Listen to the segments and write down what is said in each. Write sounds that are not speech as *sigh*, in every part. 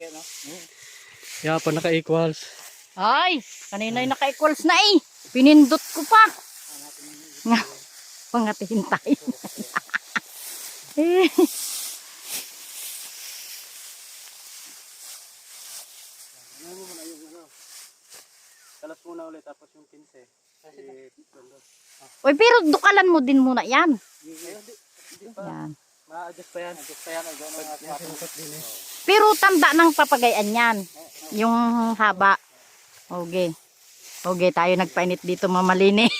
Kaya no? Kaya pa naka-equals. Ay, kanina yung naka-equals na eh. Pinindot ko pa. Nga, pangatiin tayo. eh, mo muna ulit tapos yung 15. Kasi tondo. Uy, pero dukalan mo din muna yan. Yan. Ma-adjust pa yan. Adjust pa yan. Eh. Pero tanda ng papagayan yan. Yung haba. Okay. Okay, tayo nagpainit dito mamalini.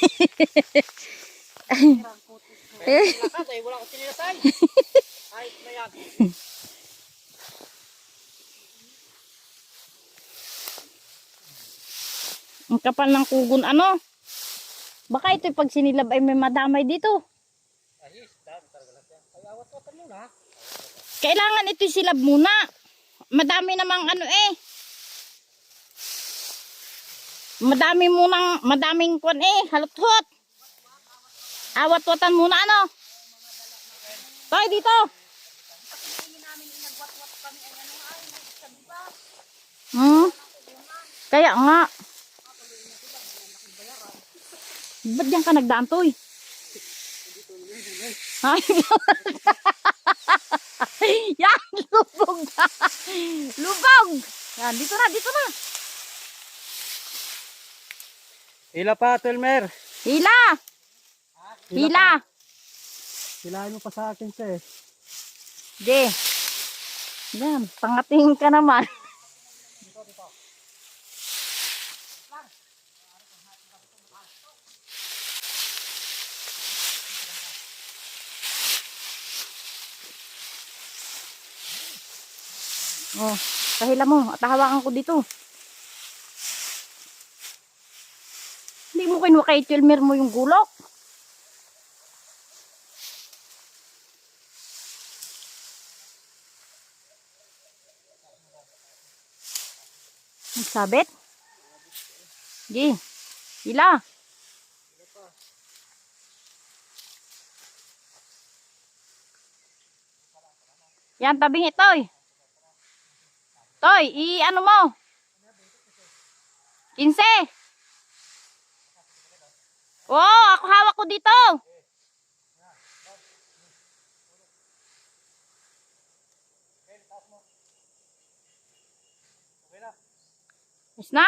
Ang kapal ng kugon ano? Baka ito pag sinilab ay may madamay dito. Ayos, dami talaga lang yan. Ay, awat-watan muna. Kailangan ito silab muna. Madami namang ano eh. Madami munang, madaming kwan eh, halot-hot. Awat-watan muna ano. Tayo dito. Hmm? Kaya nga. Ba't diyan ka nagdaan to eh? Ay, *laughs* Yan, lubog na. Lubog. Yan, dito na, dito na. Hila pa, Telmer. Hila. Hila. Hilahin mo pa sa akin eh. Ge. Yan, pangating ka naman. *laughs* Oh, kahila mo, at hawakan ko dito. Hindi mo kinuha kay Tilmer mo yung gulok. Sabit? Gi. Ila. Yan, tabing ito. Toy, i-ano mo? 15. Oo, ako hawak ko dito. Is na?